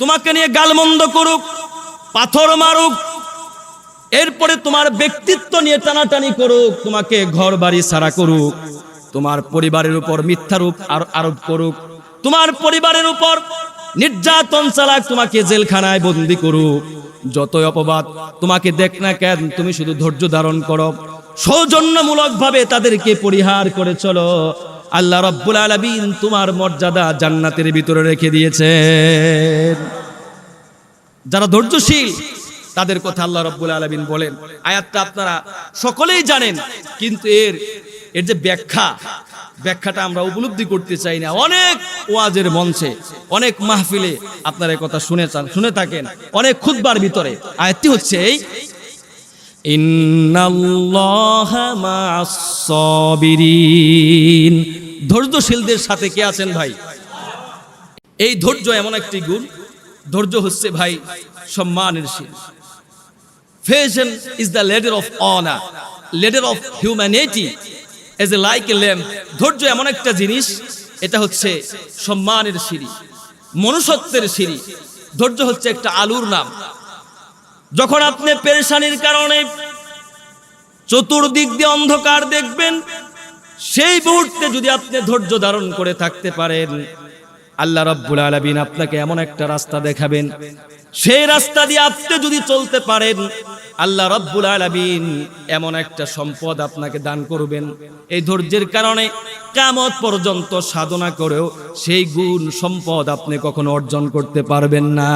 তোমাকে নিয়ে গালমন্দ করুক, পাথর মারুক, এরপরে তোমার ব্যক্তিত্ব নিয়ে টানাটানি করুক, তোমাকে ঘর বাড়ি সারা করুক, তোমার পরিবারের উপর মিথ্যারূপ আর আরোপ করুক, তোমার পরিবারের উপর নির্যাতন চালাক তোমাকে জেলখানায় বন্দি করুক। যতই অপবাদ তোমাকে দেখ না কেন, তুমি শুধু ধৈর্য ধারণ করো সৌজন্যমূলক ভাবে তাদেরকে পরিহার করে চলো। আল্লাহ রব্বুল আলামিন তোমার মর্যাদা জান্নাতের ভিতরে রেখে দিয়েছেন। যারা ধৈর্যশীল, তাদের কথা আল্লাহ রব্বুল আলমিন বলেন। আয়াতটা আপনারা সকলেই জানেন, কিন্তু এর এর যে ব্যাখ্যা, ব্যাখ্যাটা আমরা উপলব্ধি করতে চাই না। অনেক ওয়াজের মঞ্চে, অনেক মাহফিলে আপনারা কথা শুনে চান শুনে থাকেন। অনেক খুদবার ভিতরে। আয়াতটি হচ্ছে এই, ইন্নাল্লাহা মা'আস সাবিরিন ধৈর্যশীলদের সাথে কে আছেন ভাই? এই ধৈর্য এমন একটি গুণ, ধৈর্য হচ্ছে ভাই সম্মানের শীল। Patience is the ladder of honour ladder of humanity as a like a lamp ধৈর্য এমন একটা জিনিস, এটা হচ্ছে সম্মানের সিঁড়ি, মনুষ্যত্বের সিঁড়ি। ধৈর্য হচ্ছে একটা আলুর নাম। যখন আপনি পেরেশানির কারণে চতুর্দিক দিয়ে অন্ধকার দেখবেন সেই মুহূর্তে যদি আপনি ধৈর্য ধারণ করে থাকতে পারেন, আল্লাহ রাব্বুল আলামিন আপনাকে এমন একটা রাস্তা দেখাবেন। সেই রাস্তা দিয়ে আপনি যদি চলতে পারেন, আল্লাহ রাব্বুল আলামিন এমন একটা সম্পদ আপনাকে দান করবেন। এই ধৈর্যের কারণে কামত পর্যন্ত সাধনা করেও সেই গুণ, সম্পদ আপনি কখনো অর্জন করতে পারবেন না।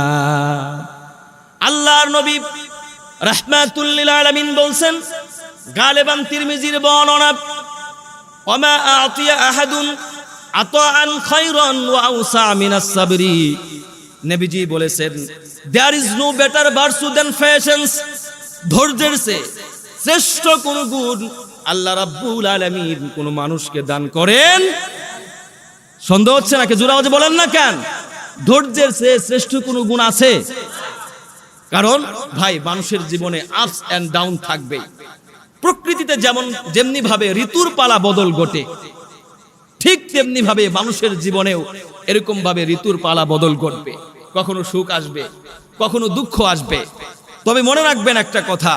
আল্লাহর নবী রাহমাতুল্লিল আলামিন বলছেন, গালেবান তিরমিজির বর্ণনা আতিয়া আহাদুন নবীজি বলেছেন there is no better than ধৈর্যের সে শ্রেষ্ঠ কোন গুণ মানুষকে দান করেন? সন্দেহ হচ্ছে নাকি? জোরা আওয়াজে বলেন না কেন? ধৈর্যের সে শ্রেষ্ঠ কোন গুণ আছে? কারণ, ভাই, মানুষের জীবনে আপস এন্ড ডাউন থাকবে প্রকৃতিতে যেমন যেমনি ভাবে ঋতুর পালা বদল ঘটে, ঠিক তেমনি ভাবে মানুষের জীবনেও এরকম ভাবে ঋতুর পালা বদল ঘটবে। কখনো সুখ আসবে, কখনো দুঃখ আসবে। তবে মনে রাখবেন একটা কথা,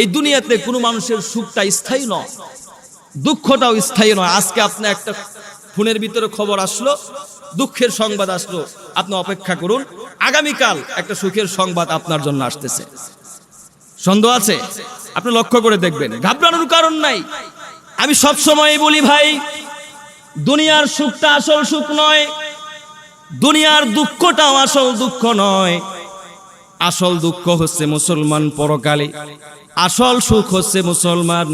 এই দুনিয়াতে কোনো মানুষের সুখটা স্থায়ী নয়, দুঃখটাও স্থায়ী নয়। আজকে আপনি একটা ফোনের ভিতরে খবর আসলো, দুঃখের সংবাদ আসলো, আপনি অপেক্ষা করুন, আগামীকাল একটা সুখের সংবাদ আপনার জন্য আসতেছে। সন্দেহ আছে? আপনি লক্ষ্য করে দেখবেন। ঘাবড়ানোর কারণ নাই। আমি সব সময় বলি ভাই, দুনিয়ার সুখটা আসল সুখ নয়, দুনিয়ার দুঃখটাও আসল দুঃখ নয়। আসল দুঃখ হচ্ছে মুসলমান পরকালে, আসল সুখ হচ্ছে মুসলমান।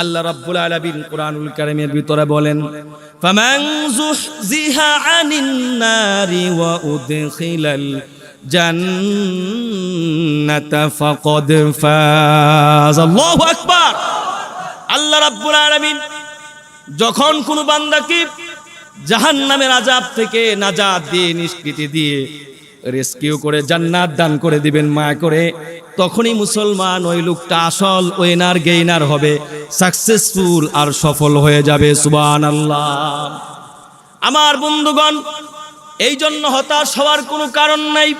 আল্লাহ রাব্বুল আলামিন কোরআনুল কারীমের ভিতরে বলেন, ফামান যুহজিহা আনিন নারি ওয়া উদখিলাল জান্নাতা ফাকাদ ফাজ। আল্লাহু আকবার। আল্লাহ রাব্বুল আলামিন যখন কোন বান্দাকে জাহান্নামের আজাব থেকে নাজাত দিয়ে, নিষ্কৃতি দিয়ে রেস্কিউ করে জান্নাত দান করে দিবেন মায়া করে, তখনই মুসলমান ওই লোকটা আসল ওয়েনার, গেইনার হবে সাকসেসফুল আর সফল হয়ে যাবে সুবান আল্লাহ আমার বন্ধুগণ এই জন্য হতাশ হওয়ার কোনো কারণ নাই।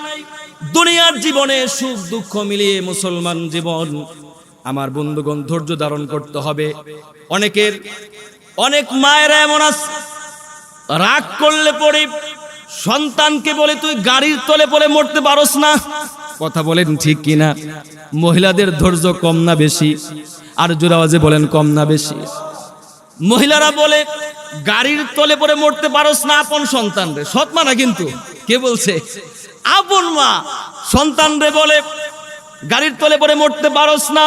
দুনিয়ার জীবনে সুখ, দুঃখ মিলিয়ে মুসলমান জীবন। আমার বন্ধুগণ, ধৈর্য ধারণ করতে হবে। অনেকের, অনেক মায়েরা এমন আছে রাগ করলে পরে সন্তানকে বলে, তুই গাড়ির তলে পরে মরতে পারস না। কথা বলেন ঠিক কিনা? মহিলাদের ধৈর্য কম না বেশি? আর জোরাওয়াজে বলেন, কম না বেশি। মহিলারা বলে, গাড়ির তলে পরে মরতে পারস না আপন সন্তান রে। সৎ মা না কিন্তু। কে বলছে? আপন মা। সন্তান রে বলে, গাড়ির তলে পরে মরতে পারস না।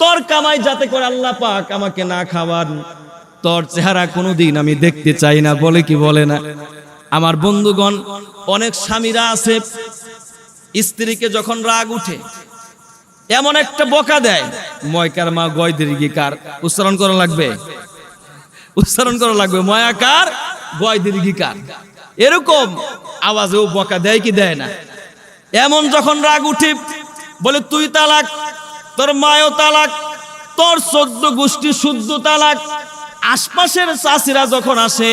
তোর কামাই যাতে করে আল্লাহ পাক আমাকে না খাওয়ান। তোর চেহারা কোনোদিন আমি দেখতে চাই না। বলে কি বলে না? আমার বন্ধুগণ, অনেক স্বামীরা আছে, স্ত্রীকে যখন রাগ উঠে, এমন একটা বকা দেয়, ময়কার মা গয় দীর্ঘিকার উচ্চারণ করা লাগবে? উচ্চারণ করা লাগবে ময়াকার গয় দীর্ঘিকার এরকম আওয়াজেও বকা দেয় কি দেয় না। এমন যখন রাগ উঠি, বলে, তুই তালাক, তোর মায়ও তালাক, তোর চোদ্দ গোষ্ঠী শুদ্ধ তালাক। আশপাশের চাষিরা যখন আসে,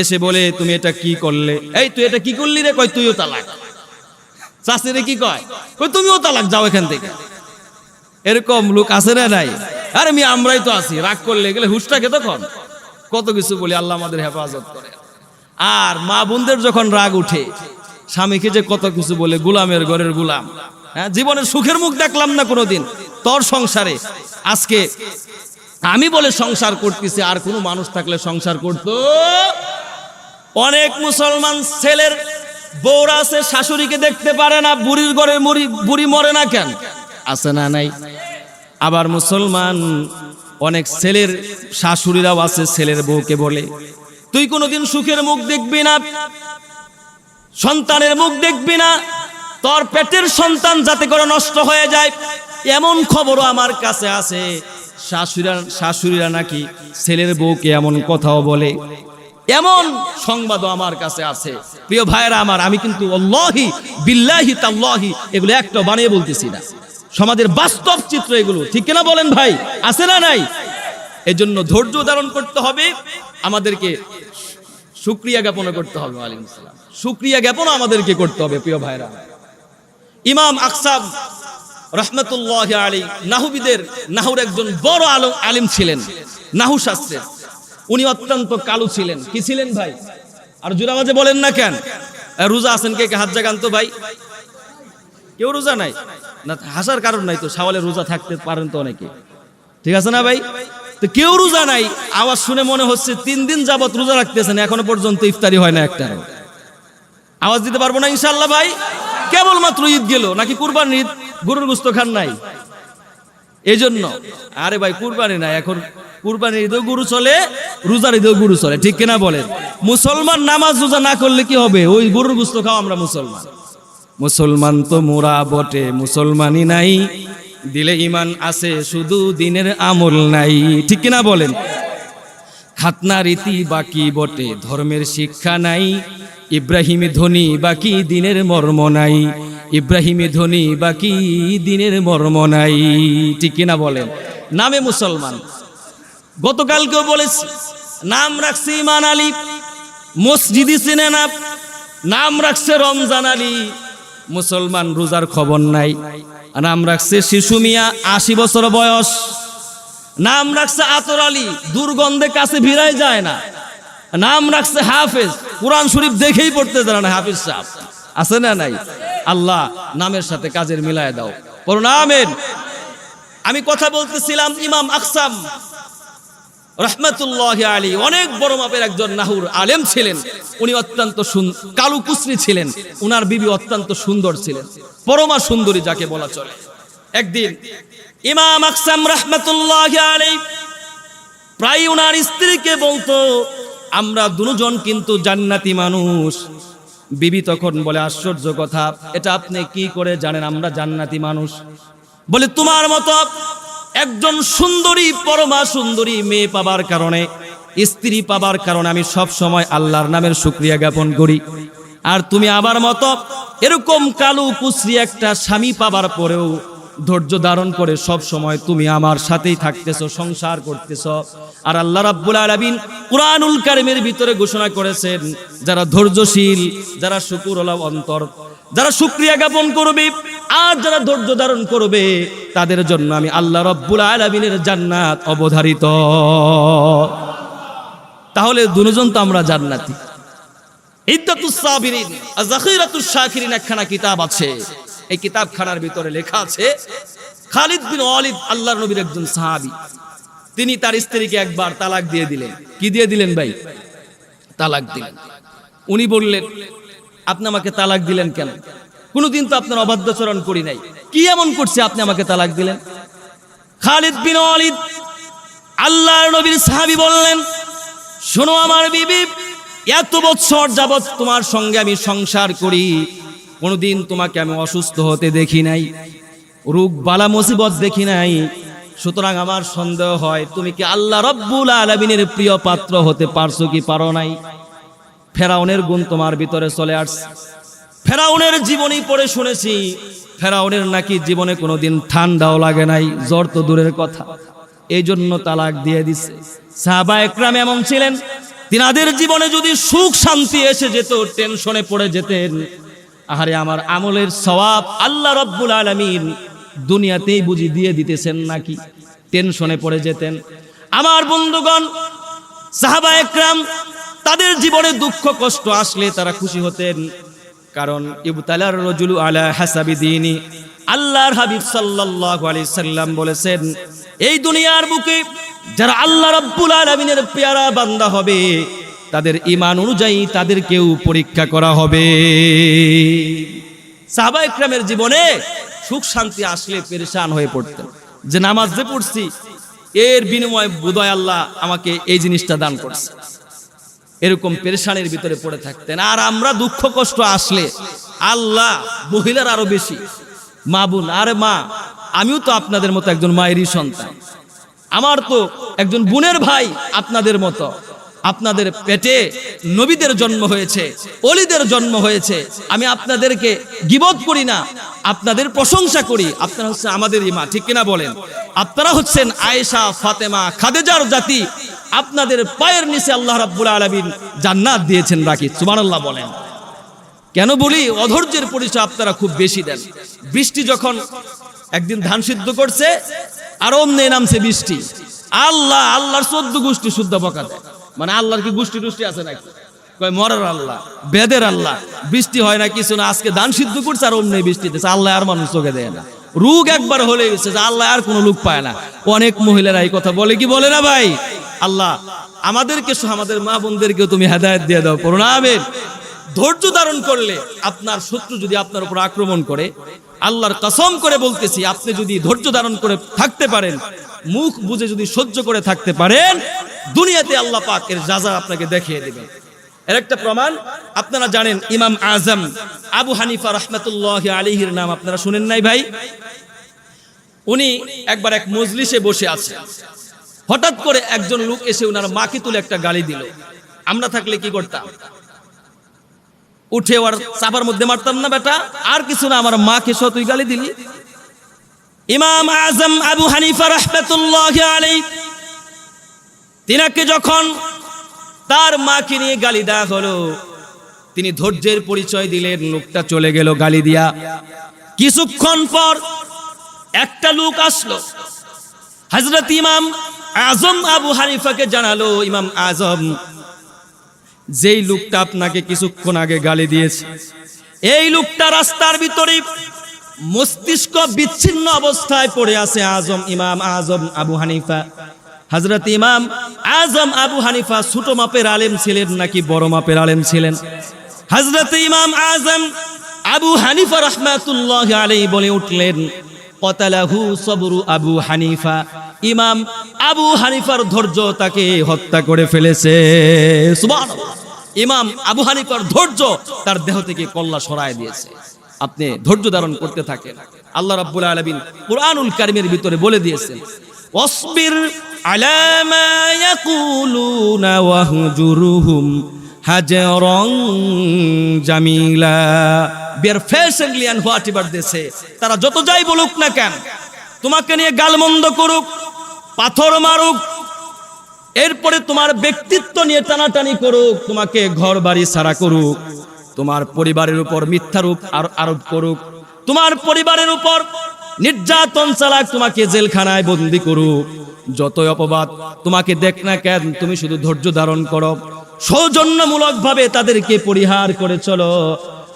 এসে বলে, তুমি এটা কি করলে? এই, তুই এটা কি করলি রে? কয়, তুইও তালাক। চাষিরে কি কয়? কই তুমিও তালাক, যাও এখান থেকে। এরকম লোক আছে না নাই? আরে, আমি আমরাই তো আছি। রাগ করলে গেলে হুশটাকে তখন? কত কিছু বলি, আল্লাহ আমাদের হেফাজত করে। আর মা বোনদের যখন রাগ উঠে, স্বামীকে যে কত কিছু বলে, গুলামের ঘরের গুলাম। হ্যাঁ জীবনের সুখের মুখ দেখলাম না কোনোদিন, তোর সংসারে। আজকে আমি বলে সংসার করতেছি, আর কোনো মানুষ থাকলে সংসার করতো? অনেক মুসলমান ছেলের বউরা আছে, শাশুড়িকে দেখতে পারে না, বুড়ির ঘরে মুড়ি বুড়ি মরে না কেন? আছে না নাই? আবার মুসলমান অনেক ছেলের শাশুড়িরাও আছে, ছেলের বউকে বলে। তুই কোনোদিন সুখের মুখ দেখবি না, সন্তানের মুখ দেখবি না, তোর পেটের সন্তান যাতে করে নষ্ট হয়ে যায়। এমন খবরও আমার কাছে আছে। শাশুড়িরা শাশুড়িরা নাকি ছেলের বউকে এমন কথাও বলে। এমন সংবাদও আমার কাছে আছে। প্রিয় ভাইরা আমার, আমি কিন্তু অল্লাহি বিল্লাহি তাল্লাহি, এগুলো একটা বানিয়ে বলতেছি না। সমাজের বাস্তব চিত্র এগুলো। ঠিক কিনা বলেন ভাই? আছে না নাই? এজন্য ধৈর্য ধারণ করতে হবে। আমাদেরকে শুক্রিয়া জ্ঞাপন করতে হবে আলিম ইসলাম শুক্রিয়া জ্ঞাপন আমাদেরকে করতে হবে, প্রিয় ভাইরা। ইমাম আকসাব রহমতুল্লাহ আলী নাহুবিদের, নাহুর একজন বড় আলো আলিম ছিলেন, নাহু শাস্ত্রের। উনি অত্যন্ত কালো ছিলেন। কি ছিলেন ভাই? আর জুরাবাজে বলেন না কেন? রোজা আছেন কে কে? হাত জাগান তো ভাই। কেউ রোজা নাই? না, হাসার কারণ নাই তো, সাওয়ালে রোজা থাকতে পারেন তো অনেকে। ঠিক আছে না ভাই? তো কেউ রোজা নাই, আওয়াজ শুনে মনে হচ্ছে তিন দিন যাবত রোজা রাখতেছেন, এখনও পর্যন্ত ইফতারি হয় না একটা আওয়াজ দিতে পারব না ইনশাল্লাহ ভাই? কেবলমাত্র ঈদ গেল, নাকি কুরবান ঈদ? গরুর গুস্ত খান নাই? এই জন্য আরে ভাই, কুরবানি নাই এখন কুরবানি ঈদেও গরু চলে, রোজার ঈদেও গরু চলে, ঠিক কিনা বলেন? মুসলমান নামাজ রোজা না করলে কি হবে? ওই গরুর গুস্ত খাও আমরা মুসলমান। মুসলমান তো মোরা বটে, মুসলমানই নাই। দিলে ইমান আছে, শুধু দিনের আমল নাই। ঠিক কিনা বলেন? খাতনা রীতি বাকি বটে, ধর্মের শিক্ষা নাই। ইব্রাহিমী ধ্বনি বাকি দিনের মর্ম নাই। ইব্রাহিমী ধ্বনি বাকি দিনের মর্ম নাই। ঠিক কিনা বলেন? নামে মুসলমান। গতকালকেও বলেছি, নাম রাখছে ইমান আলী। মসজিদি চিনে না, নাম রাখছে রমজান আলী। মুসলমান রোজার খবর নাই। নাম রাখছে শিশু মিয়া, আশি বছর বয়স। নাম রাখছে আতর আলী, দুর্গন্ধে কাছে ভিড়াই যায় না। নাম রাখছে হাফেজ, কোরআন শরীফ দেখেই পড়তে জানা না হাফিজ সাহেব। আছে না নাই? আল্লাহ নামের সাথে কাজের মিলায় দাও। পড়ুন, আমেন। আমি কথা বলতেছিলাম ইমাম আকসাম। রহমতুল্লাহ আলী অনেক বড় মাপের একজন নাহুর আলেম ছিলেন। উনি অত্যন্ত কালু কুসরি ছিলেন। উনার বিবি অত্যন্ত সুন্দর ছিলেন। পরমা সুন্দরী যাকে বলা চলে। একদিন ইমাম আকসাম রহমতুল্লাহ আলী প্রায় উনার স্ত্রীকে বলতো, আমরা দুজন কিন্তু জান্নাতি মানুষ। বিবি তখন বলে, আশ্চর্য কথা, এটা আপনি কি করে জানেন আমরা জান্নাতি মানুষ? বলে, তোমার মতো একজন সুন্দরী, পরমা সুন্দরী মেয়ে পাবার কারণে, স্ত্রী পাবার কারণে আমি সব সময় আল্লাহর নামের শুক্রিয়া জ্ঞাপন করি। আর তুমি আবার মতো এরকম কালো কুশ্রী একটা স্বামী পাবার পরেও ধৈর্য ধারণ করে সব সময় তুমি আমার সাথেই থাকতেছো, সংসার করতেছো। আর আল্লাহ রাব্বুল আলামিন কুরআনুল কারিমের ভিতরে ঘোষণা করেছেন, যারা ধৈর্যশীল, যারা শুকুরওয়ালা অন্তর যারা শুক্রিয়া জ্ঞাপন করবে আর যারা ধৈর্য ধারণ করবে, তাদের জন্য আমি আল্লাহ রব্বুল আলামিনের জান্নাত অবধারিত। তাহলে দুজন তো আমরা জান্নাতি। একখানা কিতাব আছে। এই কিতাবখানার ভিতরে লেখা আছে, খালিদ বিন আল্লাহর নবীর একজন সাহাবী। তিনি তার স্ত্রীকে একবার তালাক দিয়ে দিলেন। কি দিয়ে দিলেন ভাই? তালাক দিলেন। উনি বললেন আপনি আমাকে তালাক দিলেন কেন? কোনোদিন তো আপনার অবাধ্যচরণ করি নাই। কি এমন করছে আপনি আমাকে তালাক দিলেন? খালিদ বিন ওয়ালিদ, আল্লাহর নবীর সাহাবী বললেন, শোনো আমার বিবি, এত বছর যাবৎ তোমার সঙ্গে আমি সংসার করি। কোনোদিন তোমাকে আমি অসুস্থ হতে দেখি নাই, রোগ বালা মুসিবত দেখি নাই। সুতরাং আমার সন্দেহ হয়, তুমি কি আল্লাহ রব্বুল আলমিনের প্রিয় পাত্র হতে পারছ কি পারো নাই? ফেরাউনের গুণ তোমার ভিতরে চলে আসছে। ফেরাউনের জীবনী পড়ে শুনেছি, ফেরাউনের নাকি জীবনে কোনোদিন ঠান্ডাও লাগে নাই, জ্বর তো দূরের কথা। এই জন্য তালাক দিয়ে দিছে। সাহাবা একরাম এমন ছিলেন, তিনাদের জীবনে যদি সুখ শান্তি এসে যেত, টেনশনে পড়ে যেতেন। আহারে, আমার আমলের সওয়াব আল্লাহ রব্বুল আলমিন দুনিয়াতেই বুঝি দিয়ে দিতেছেন নাকি? টেনশনে পড়ে যেতেন। আমার বন্ধুগণ, সাহাবা একরাম তাদের জীবনে দুঃখ, কষ্ট আসলে তারা খুশি হতেন। কারণ ইবতালার রজুলু আলা হাসাবি আল্লাহর হাবিব সাল্লাল্লাহু আলাইহি সাল্লাম বলেছেন, এই দুনিয়ার বুকে যারা আল্লাহ রাব্বুল আলামিনের পেয়ারা বান্দা হবে, তাদের ঈমান অনুযায়ী তাদেরকেও পরীক্ষা করা হবে। সাহাবা একরামের জীবনে সুখ, শান্তি আসলে পেরেশান হয়ে পড়তেন। যে নামাজ যে পড়ছি, এর বিনিময়ে বোধহয় আল্লাহ আমাকে এই জিনিসটা দান করছে। এরকম পেরেশানের ভিতরে পড়ে থাকতেন। আর আমরা দুঃখ কষ্ট আসলে আল্লাহ মহিলার আরও বেশি। মা বোন, আরে মা, আমিও তো আপনাদের মতো একজন মায়েরই সন্তান। আমার তো একজন বোনের ভাই আপনাদের মতো। আপনাদের পেটে নবীদের জন্ম হয়েছে, অলিদের জন্ম হয়েছে। আমি আপনাদেরকে গিবত করি না, আপনাদের প্রশংসা করি। আপনারা হচ্ছে আমাদের ইমা, ঠিক কিনা বলেন? আপনারা হচ্ছেন আয়েশা, ফাতেমা, খাদেজার জাতি। আপনাদের পায়ের নিচে আল্লাহ রাব্বুল আলামিন জান্নাত দিয়েছেন রাখি, সুবহানাল্লাহ বলেন। কেন বলি? অধৈর্যের পরিচয় আপনারা খুব বেশি দেন। বৃষ্টি যখন একদিন ধান সিদ্ধ করছে, আর অমনে নামছে বৃষ্টি। আল্লাহ, আল্লাহর চোদ্দ গোষ্ঠী শুদ্ধ বকা দেয়। মানে আল্লাহর কি গোষ্ঠী টুষ্টি আছে নাকি? কয়, মরার আল্লাহ, বেদের আল্লাহ, বৃষ্টি হয় না, কিছু না, আজকে দান সিদ্ধ করছে আর অমনে বৃষ্টি দিচ্ছে আল্লাহ আর মানুষ চোখে দেয় না। রোগ একবার হলে গেছে যে আল্লাহ আর কোনো লোক পায় না। অনেক মহিলারা এই কথা বলে, কি বলে না ভাই? আল্লাহ, আমাদেরকে আমাদের মা বোনদেরকেও তুমি হেদায়ত দিয়ে দাও প্রণামের ধৈর্য ধারণ করলে আপনার শত্রু যদি আপনার উপর আক্রমণ করে, আল্লাহর কসম করে বলতেছি, আপনি যদি ধৈর্য ধারণ করে থাকতে পারেন, মুখ বুঝে যদি সহ্য করে থাকতে পারেন দুনিয়াতে আল্লাহ পাকের যাজা আপনাকে দেখিয়ে দেবেন এর একটা প্রমাণ, আপনারা জানেন ইমাম আজম, আবু হানিফা রহমতুল্লাহ আলিহির নাম আপনারা শুনেন নাই ভাই? উনি একবার এক মজলিসে বসে আছে। হঠাৎ করে একজন লোক এসে ওনার মাকে তুলে একটা গালি দিল। আমরা থাকলে কি করতাম? উঠে ওর চাপার মধ্যে মারতাম না বেটা, আর কিছু না, আমার মাকে সহ তুই গালি দিলি। ইমাম আজম, আবু হানিফা রহমতুল্লাহ আলাই তিনাকে যখন তার মাকে নিয়ে গালি দেওয়া হলো, তিনি ধৈর্যের পরিচয় দিলেন, লোকটা চলে গেল গালি দিয়া। কিছুক্ষণ পর একটা লোক আসলো। হজরত ইমাম আজম আবু হানিফাকে জানালো, ইমাম আজম, যেই লোকটা আপনাকে কিছুক্ষণ আগে গালি দিয়েছে, এই লোকটা রাস্তার ভিতরে মস্তিষ্ক বিচ্ছিন্ন অবস্থায় পড়ে আছে, আজম, ইমাম আজম আবু হানিফা। হজরত ইমাম আজম আবু হানিফা ছোট মাপের আলেম ছিলেন নাকি বড় মাপের আলেম ছিলেন? হজরত ইমাম আজম আবু হানিফা রহমাতুল্লাহ আলাই বলে উঠলেন, কতালাহু সবরু আবু হানিফা। ইমাম আবু হানিফার ধৈর্য তাকে হত্যা করে ফেলেছে। ইমাম আবু হানিফার ধৈর্য তার দেহ থেকে কল্লা সরায় দিয়েছে। আপনি ধৈর্য ধারণ করতে থাকেন। আল্লাহ রাব্বুল আলামিন কুরআনুল কারীমের ভিতরে বলে দিয়েছেন, ওয়াসবির হাজরন জামিলা। তারা যত যাই বলুক না কেন, তোমাকে নিয়ে গালমন্দ করুক, পাথর মারুক, এরপরে তোমার ব্যক্তিত্ব নিয়ে টানাটানি করুক, তোমাকে ঘর বাড়ি সারা করুক, তোমার পরিবারের উপর মিথ্যারূপ আর আরোপ করুক, তোমার পরিবারের উপর নির্যাতন চালাক তোমাকে জেলখানায় বন্দি করুক। যতই অপবাদ তোমাকে দেখ না কেন, তুমি শুধু ধৈর্য ধারণ করো। সৌজন্যমূলক ভাবে তাদেরকে পরিহার করে চলো।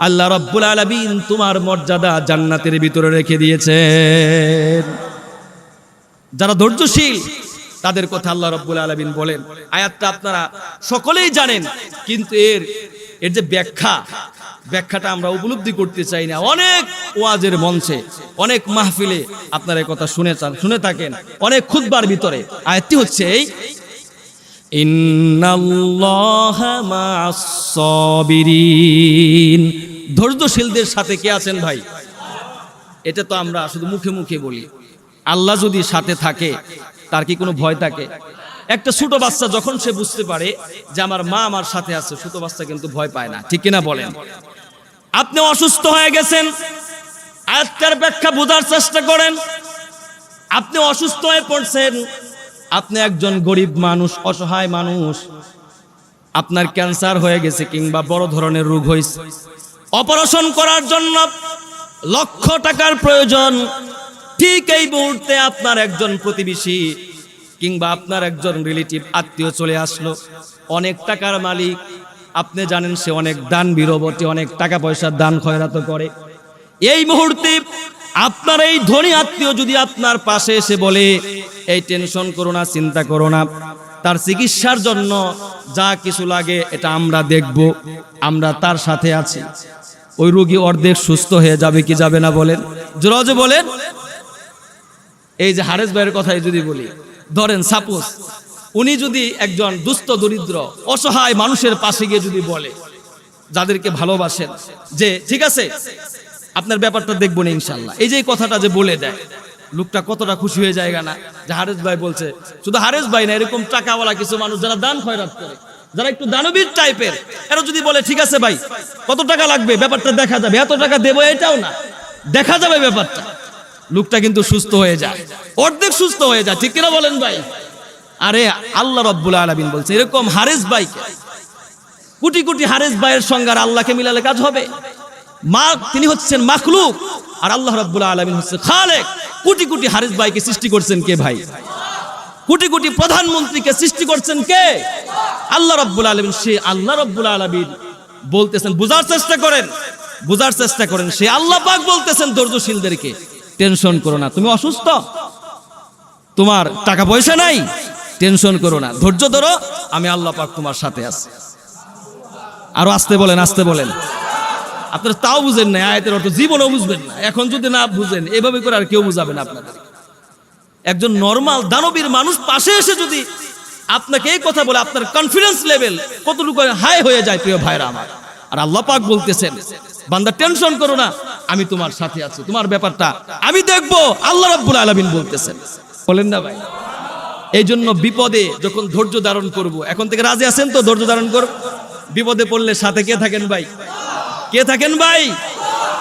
আল্লাহ রব্বুল আলামিন তোমার মর্যাদা জান্নাতের ভিতরে রেখে দিয়েছেন। যারা ধৈর্যশীল, তাদের কথা আল্লাহ রব্বুল আলমিন বলেন। আয়াতটা আপনারা সকলেই জানেন, কিন্তু এর এর যে ব্যাখ্যা ব্যাখ্যাটা আমরা উপলব্ধি করতে চাই না। অনেক ওয়াজের মঞ্চে, অনেক মাহফিলে আপনারা কথা শুনে চান, শুনে থাকেন। অনেক খুদবার ভিতরে। আয়ত্তি হচ্ছে এই ধৈর্যশীলদের সাথে কে আছেন ভাই? এটা তো আমরা শুধু মুখে মুখে বলি। আল্লাহ যদি সাথে থাকে, তার কি কোনো ভয় থাকে? একটা ছোট বাচ্চা যখন সে বুঝতে পারে যে আমার মা আমার সাথে আছে, ছোট বাচ্চা কিন্তু ভয় পায় না। ঠিক কিনা বলেন? আপনি অসুস্থ হয়ে গেছেন, আয়াতটার ব্যাখ্যা বোঝার চেষ্টা করেন। আপনি অসুস্থ হয়ে পড়ছেন, আপনি একজন গরিব মানুষ, অসহায় মানুষ। আপনার ক্যান্সার হয়ে গেছে কিংবা বড় ধরনের রোগ হয়েছে। অপারেশন করার জন্য লক্ষ টাকার প্রয়োজন। ঠিক এই মুহূর্তে আপনার একজন প্রতিবেশী কিংবা আপনার একজন রিলেটিভ আত্মীয় চলে আসলো। অনেক টাকার মালিক, আপনি জানেন সে অনেক দান বীরবতী, অনেক টাকা পয়সার দান খয়রাত করে। এই মুহূর্তে আপনার এই ধনী আত্মীয় যদি আপনার পাশে এসে বলে, এই টেনশন করো না, চিন্তা করো না। তার চিকিৎসার জন্য যা কিছু লাগে, এটা আমরা দেখব, আমরা তার সাথে আছি। ওই রোগী অর্ধেক সুস্থ হয়ে যাবে কি যাবে না বলেন? জোরাজে বলেন। এই যে হারেস ভাইয়ের কথাই যদি বলি ধরেন সাপোজ উনি যদি একজন দুস্থ, দরিদ্র, অসহায় মানুষের পাশে গিয়ে যদি বলে, যাদেরকে ভালোবাসেন যে, ঠিক আছে, আপনার ব্যাপারটা দেখব না ইনশাল্লাহ এই যে কথাটা যে বলে দেয়, লোকটা কতটা খুশি হয়ে যায় না? যে হারেস ভাই বলছে, শুধু হারেস ভাই না, এরকম টাকাওয়ালা কিছু মানুষ যারা দান খয়রাত করে, যারা একটু দানবীর টাইপের, এরা যদি বলে, ঠিক আছে ভাই, কত টাকা লাগবে, ব্যাপারটা দেখা যাবে। এত টাকা দেবো এটাও না, দেখা যাবে ব্যাপারটা। লোকটা কিন্তু সুস্থ হয়ে যায়। অর্ধেক সুস্থ হয়ে যায়। ঠিক কিনা বলেন ভাই? আরে আল্লাহ রব্বুল আলমিন বলছে, এরকম হারেস ভাইকে, কোটি কোটি হারেস ভাইয়ের সঙ্গে আর আল্লাহকে মিলালে কাজ হবে? মা, তিনি হচ্ছেন মাখলুক, আর আল্লাহ রব্বুল আলমিন হচ্ছে খালেক। কোটি কোটি হারেস ভাইকে সৃষ্টি করছেন কে ভাই? কোটি কোটি প্রধানমন্ত্রীকে সৃষ্টি করছেন কে? আল্লাহ রব্বুল আলমিন, সে আল্লাহ রব্বুল আলমিন বলতেছেন, বোঝার চেষ্টা করেন, বোঝার চেষ্টা করেন, সে আল্লাহ পাক বলতেছেন ধৈর্যশীলদেরকে। টেনশন করো না। তুমি অসুস্থ? তোমার টাকা পয়সা নাই? টেনশন করো না। ধৈর্য ধরো, আমি আল্লাহ পাক তোমার সাথে আছি। আরও আসতে বলেন আসতে বলেন। আপনারা তাও বুঝেন না, আয়াতের অর্থ জীবনও বুঝবেন না। এখন যদি না বুঝেন, এভাবে করে আর কেউ বুঝাবে না আপনাদের। একজন নর্মাল দানবীর মানুষ পাশে এসে যদি আপনাকে এই কথা বলে, আপনার কনফিডেন্স লেভেল কতটুকু হাই হয়ে যায়, প্রিয় ভাইরা আমার। আর আল্লাহ পাক বলতেছেন বান্দা টেনশন করো না। আমি তোমার সাথে আছি, তোমার ব্যাপারটা আমি দেখব। আল্লাহ রাব্বুল আলামিন বলতেছেন। বলেন না ভাই। এই জন্য বিপদে যখন ধৈর্য ধারণ করব, এখন থেকে রাজি আছেন তো ধৈর্য ধারণ করব বিপদে পড়লে সাথে কে থাকেন ভাই? কে থাকেন ভাই?